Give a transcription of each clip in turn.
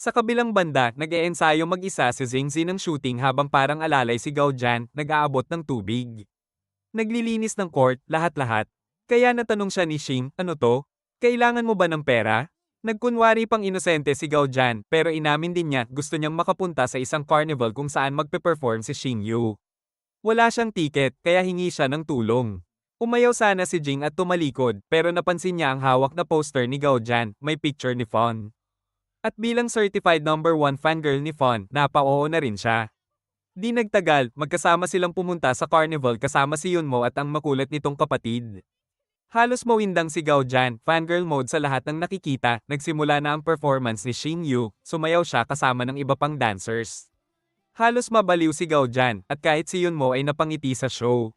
Sa kabilang banda, nag-eensayong mag-isa si Zingzi ng shooting habang parang alalay si Gao Jan, nag-aabot ng tubig. Naglilinis ng court, lahat-lahat. Kaya natanong siya ni Xing, ano to? Kailangan mo ba ng pera? Nagkunwari pang inosente si Gao Jan, pero inamin din niya gusto niyang makapunta sa isang carnival kung saan magpe-perform si Xing Yu. Wala siyang tiket, kaya hingi siya ng tulong. Umayaw sana si Jing at tumalikod, pero napansin niya ang hawak na poster ni Gao Jan, may picture ni Fon. At bilang certified number one fangirl ni Fon, napa-oo na rin siya. Di nagtagal, magkasama silang pumunta sa carnival kasama si Yunmo at ang makulat nitong kapatid. Halos mawindang si Gao Jan, fangirl mode sa lahat ng nakikita, nagsimula na ang performance ni Xing Yu, sumayaw siya kasama ng iba pang dancers. Halos mabaliw si Gao Jan, at kahit si Yunmo ay napangiti sa show.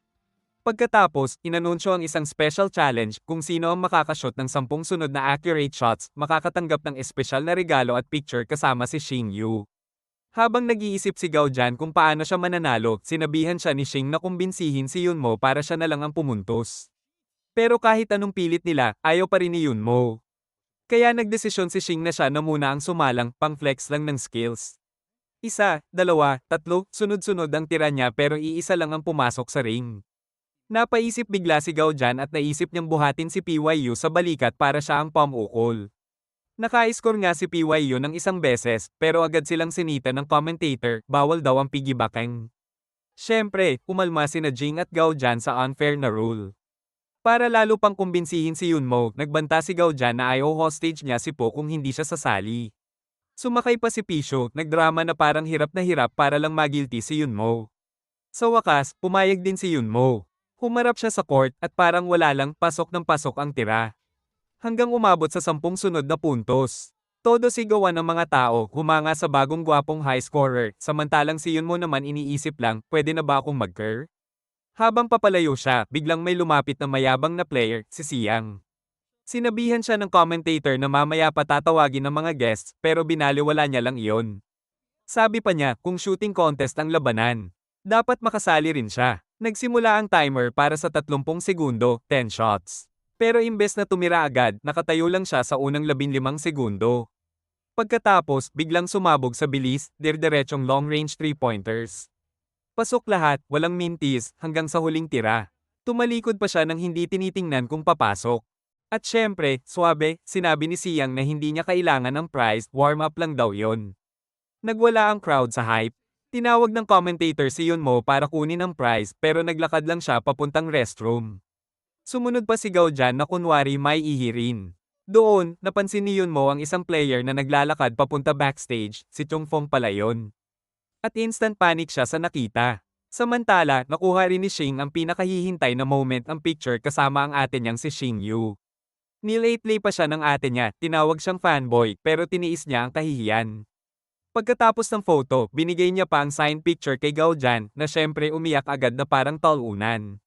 Pagkatapos, inanunsyo ang isang special challenge kung sino ang makakashot ng sampung sunod na accurate shots, makakatanggap ng espesyal na regalo at picture kasama si Xing Yu. Habang nag-iisip si Gao Jan kung paano siya mananalo, sinabihan siya ni Xing na kumbinsihin si Yunmo para siya na lang ang pumuntos. Pero kahit anong pilit nila, ayaw pa rin ni Yunmo. Kaya nagdesisyon si Xing na siya na muna ang sumalang, pang flex lang ng skills. Isa, dalawa, tatlo, sunod-sunod ang tira niya pero iisa lang ang pumasok sa ring. Napaisip bigla si Gao at naisip niyang buhatin si PYU sa balikat para siya ang pamukol. Naka-score nga si PYU ng isang beses, pero agad silang sinita ng commentator, bawal daw ang piggybacking. Siyempre, umalma sina Jing at Gao sa unfair na rule. Para lalo pang kumbinsihin si Yunmo, nagbanta si Gao Jan na ayaw hostage niya si Po kung hindi siya sasali. Sumakay pa si Pisho, nagdrama na parang hirap na hirap para lang magilty si Yunmo. Sa wakas, pumayag din si Yunmo. Humarap siya sa court at parang wala lang pasok ng pasok ang tira. Hanggang umabot sa sampung sunod na puntos. Todo sigawan ng mga tao, humanga sa bagong gwapong high scorer, samantalang si Yunmo naman iniisip lang, pwede na ba akong mag-cur? Habang papalayo siya, biglang may lumapit na mayabang na player, si Siyang. Sinabihan siya ng commentator na mamaya pa tatawagin ng mga guests, pero binaliwala niya lang iyon. Sabi pa niya, kung shooting contest ang labanan, dapat makasali rin siya. Nagsimula ang timer para sa 30 segundo, 10 shots. Pero imbes na tumira agad, nakatayo lang siya sa unang 15 segundo. Pagkatapos, biglang sumabog sa bilis, dirdiretsong long-range 3-pointers. Pasok lahat, walang mintis, hanggang sa huling tira. Tumalikod pa siya nang hindi tinitingnan kung papasok. At syempre, swabe, sinabi ni Siyang na hindi niya kailangan ng prize, warm-up lang daw yon. Nagwala ang crowd sa hype, Tinawag ng commentator si Yunmo para kunin ang prize pero naglakad lang siya papuntang restroom. Sumunod pa si Gao na kunwari may ihirin. Doon, napansin ni Yunmo ang isang player na naglalakad papunta backstage, si Chung Fong pala yun. At instant panic siya sa nakita. Samantala, nakuha rin ni Xing ang pinakahihintay na moment ang picture kasama ang ate niyang si Xing Yu. Nilate pa siya ng ate niya, tinawag siyang fanboy, pero tiniis niya ang kahihiyan. Pagkatapos ng photo, binigay niya pa ang signed picture kay Gao Jan na syempre umiyak agad na parang talunan.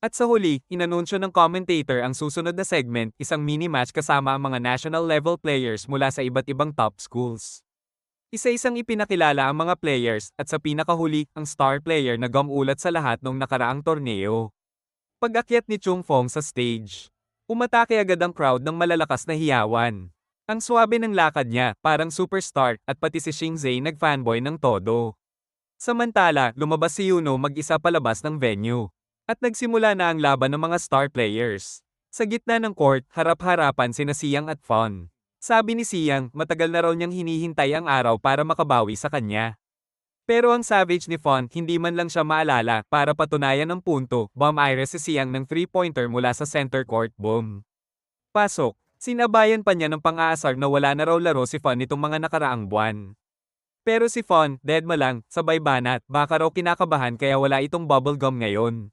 At sa huli, inanunsyo ng commentator ang susunod na segment, isang mini-match kasama ang mga national level players mula sa iba't ibang top schools. Isa-isang ipinakilala ang mga players at sa pinakahuli, ang star player na gumulat sa lahat nung nakaraang torneo. Pag-akyat ni Chung Fong sa stage, umatake agad ang crowd ng malalakas na hiyawan. Ang swabe ng lakad niya, parang superstar, at pati si Xingzei nag-fanboy ng todo. Samantala, lumabas si Yuno mag-isa palabas ng venue. At nagsimula na ang laban ng mga star players. Sa gitna ng court, harap-harapan sina Siyang at Fon. Sabi ni Siyang, matagal na raw niyang hinihintay ang araw para makabawi sa kanya. Pero ang savage ni Fon, hindi man lang siya maalala para patunayan ng punto, bomb iris si Siyang ng 3-pointer mula sa center court, boom. Pasok. Sinabayan pa niya ng pang-aasar na wala na raw laro si Fon nitong mga nakaraang buwan. Pero si Fon, dead ma lang, sabay banat, baka raw kinakabahan kaya wala itong bubblegum ngayon.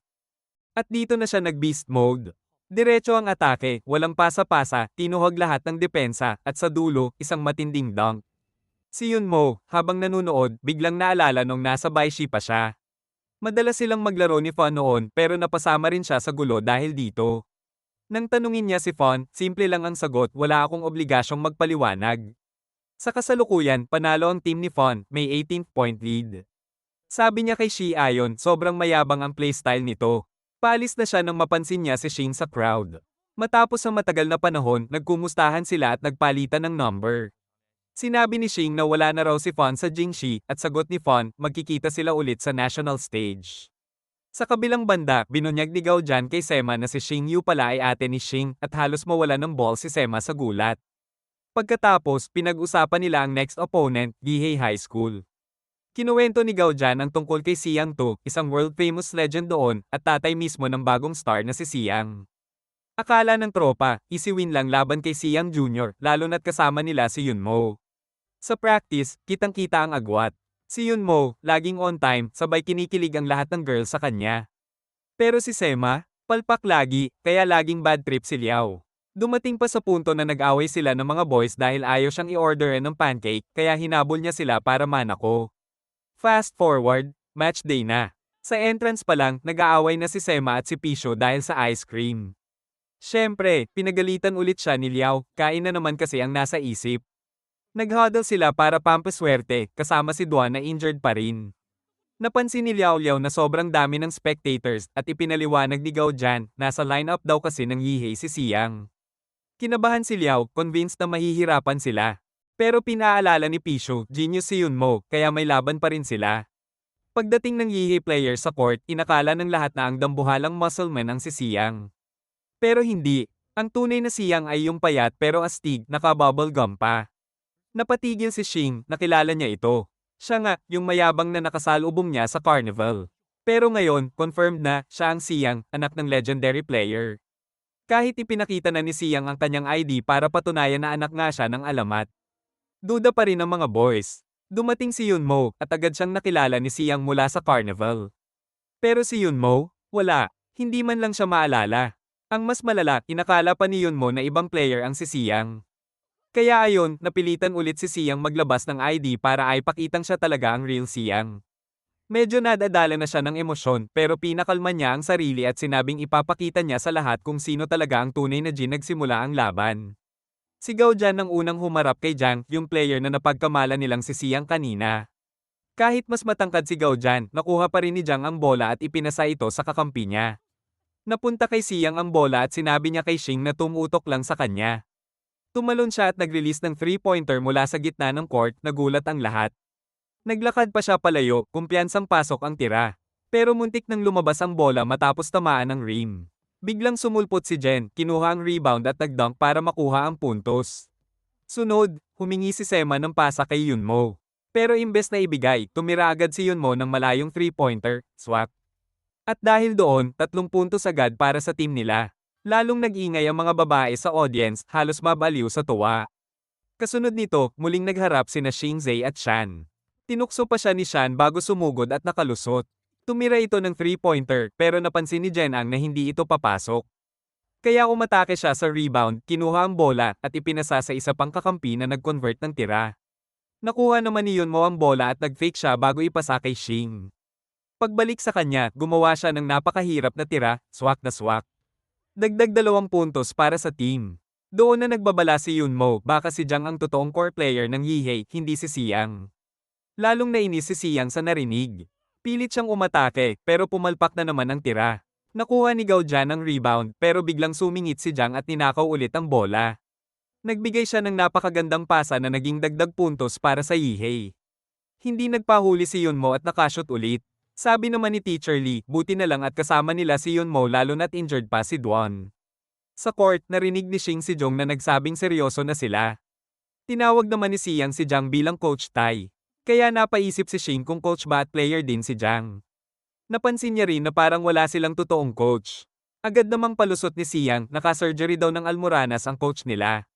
At dito na siya nag-beast mode. Diretso ang atake, walang pasa-pasa, tinuhog lahat ng depensa, at sa dulo, isang matinding dunk. Si Yunmo, habang nanunood, biglang naalala nung nasa Baishi pa siya. Madalas silang maglaro ni Fon noon pero napasama rin siya sa gulo dahil dito. Nang tanungin niya si Fon, simple lang ang sagot, wala akong obligasyong magpaliwanag. Sa kasalukuyan, panalo ang team ni Fon, may 18 point lead. Sabi niya kay Shi Ayon, sobrang mayabang ang playstyle nito. Palis na siya nang mapansin niya si Shin sa crowd. Matapos ang matagal na panahon, nagkumustahan sila at nagpalitan ng number. Sinabi ni Xing na wala na raw si Fon sa Jingxi at sagot ni Fon, magkikita sila ulit sa national stage. Sa kabilang banda, binunyag ni Gao Jian kay Sema na si Xing Yu pala ay ate ni Xing at halos mawala ng ball si Sema sa gulat. Pagkatapos, pinag-usapan nila ang next opponent, Gihei High School. Kinuwento ni Gao Jian ang tungkol kay Siang Tu, isang world-famous legend doon, at tatay mismo ng bagong star na si Siang. Akala ng tropa, easy win lang laban kay Siang Jr., lalo na't kasama nila si Yun Mo. Sa practice, kitang-kita ang agwat. Si Yun Mo, laging on time, sabay kinikilig ang lahat ng girls sa kanya. Pero si Sema, palpak lagi, kaya laging bad trip si Liao. Dumating pa sa punto na nag-away sila ng mga boys dahil ayaw siyang i-orderan ng pancake, kaya hinabol niya sila para manako. Fast forward, match day na. Sa entrance pa lang, nag-aaway na si Sema at si Pisho dahil sa ice cream. Siyempre, pinagalitan ulit siya ni Liao, kain na naman kasi ang nasa isip. Nag-huddle sila para pampaswerte, kasama si Duan na injured pa rin. Napansin ni Liao Liao na sobrang dami ng spectators at ipinaliwanag ni Gao Jian, nasa lineup daw kasi ng Yihei si Siang. Kinabahan si Liao, convinced na mahihirapan sila. Pero pinaalala ni Pisho, genius si Yunmo, kaya may laban pa rin sila. Pagdating ng Yihei player sa court, inakala ng lahat na ang dambuhalang muscleman ang si Siang. Pero hindi, ang tunay na Siang ay yung payat pero astig, naka-bubble gum pa. Napatigil si Xing, nakilala niya ito. Siya nga, yung mayabang na nakasalubong niya sa carnival. Pero ngayon, confirmed na, siya ang Siang, anak ng legendary player. Kahit ipinakita na ni Siang ang kanyang ID para patunayan na anak nga siya ng alamat. Duda pa rin ang mga boys. Dumating si Yunmo at agad siyang nakilala ni Siang mula sa carnival. Pero si Yunmo, wala, hindi man lang siya maalala. Ang mas malala, inakala pa ni Yunmo na ibang player ang si Siang. Kaya ayon, napilitan ulit si Siang maglabas ng ID para ay pakitang siya talaga ang real Siang. Medyo nadadala na siya ng emosyon pero pinakalma niya ang sarili at sinabing ipapakita niya sa lahat kung sino talaga ang tunay na Jin nagsimula ang laban. Si Gao Jian ang unang humarap kay Jiang, yung player na napagkamala nilang si Siang kanina. Kahit mas matangkad si Gao Jian, nakuha pa rin ni Jiang ang bola at ipinasa ito sa kakampi niya. Napunta kay Siang ang bola at sinabi niya kay Xing na tumutok lang sa kanya. Tumalon siya at nag-release ng three-pointer mula sa gitna ng court, nagulat ang lahat. Naglakad pa siya palayo, kumpiyansang pasok ang tira. Pero muntik nang lumabas ang bola matapos tamaan ng rim. Biglang sumulpot si Jen, kinuha ang rebound at nag-dunk para makuha ang puntos. Sunod, humingi si Sema ng pasa kay Yunmo. Pero imbes na ibigay, tumira agad si Yunmo ng malayong three-pointer, swak. At dahil doon, tatlong puntos agad para sa team nila. Lalong nag-ingay ang mga babae sa audience, halos mabaliw sa tuwa. Kasunod nito, muling nagharap sina Shinzei at Shan. Tinukso pa siya ni Shan bago sumugod at nakalusot. Tumira ito ng three-pointer pero napansin ni Jen Ang na hindi ito papasok. Kaya umatake siya sa rebound, kinuha ang bola at ipinasa sa isa pang kakampi na nag-convert ng tira. Nakuha naman ni Yunmo ang bola at nag-fake siya bago ipasa kay Shing. Pagbalik sa kanya, gumawa siya ng napakahirap na tira, swak na swak. Dagdag dalawang puntos para sa team. Doon na nagbabala si Yunmo, baka si Jiang ang totoong core player ng Yihei, hindi si Siang. Lalong nainis si Siang sa narinig. Pilit siyang umatake, pero pumalpak na naman ang tira. Nakuha ni Gao Jian ang rebound, pero biglang sumingit si Jiang at ninakaw ulit ang bola. Nagbigay siya ng napakagandang pasa na naging dagdag puntos para sa Yihei. Hindi nagpahuli si Yunmo at nakashot ulit. Sabi naman ni Teacher Lee, buti na lang at kasama nila si Yunmo lalo na't injured pa si Duan. Sa court, narinig ni Xing si Jong na nagsabing seryoso na sila. Tinawag naman ni Siang si Jiang bilang Coach Tai. Kaya napaisip si Xing kung coach ba at player din si Jiang. Napansin niya rin na parang wala silang totoong coach. Agad namang palusot ni Siang, naka-surgery daw ng almoranas ang coach nila.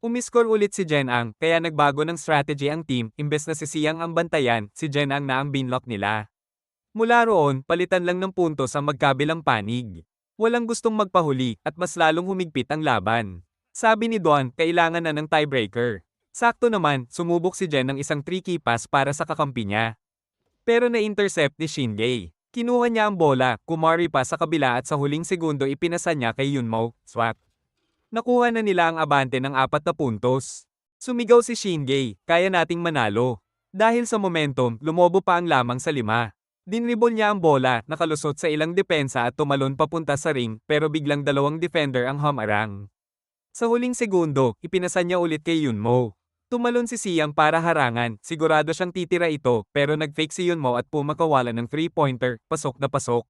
Umiscore ulit si Jen Ang, kaya nagbago ng strategy ang team, imbes na si Siang ang bantayan, si Jen Ang na ang binlock nila. Mula roon, palitan lang ng puntos ang magkabilang panig. Walang gustong magpahuli at mas lalong humigpit ang laban. Sabi ni Duan, kailangan na ng tiebreaker. Sakto naman, sumubok si Jen ng isang tricky pass para sa kakampi niya. Pero na-intercept ni Shinjay. Kinuha niya ang bola, kumari pa sa kabila at sa huling segundo ipinasa niya kay Yunmo, swak. Nakuha na nila ang abante ng apat na puntos. Sumigaw si Shinjay, kaya nating manalo. Dahil sa momentum, lumobo pa ang lamang sa lima. Dinribol niya ang bola, nakalusot sa ilang depensa at tumalon papunta sa ring, pero biglang dalawang defender ang humarang. Sa huling segundo, ipinasa niya ulit kay Yunmo. Tumalon si Siam para harangan, sigurado siyang titira ito, pero nag-fake si Yunmo at pumakawalan ng 3-pointer, pasok na pasok.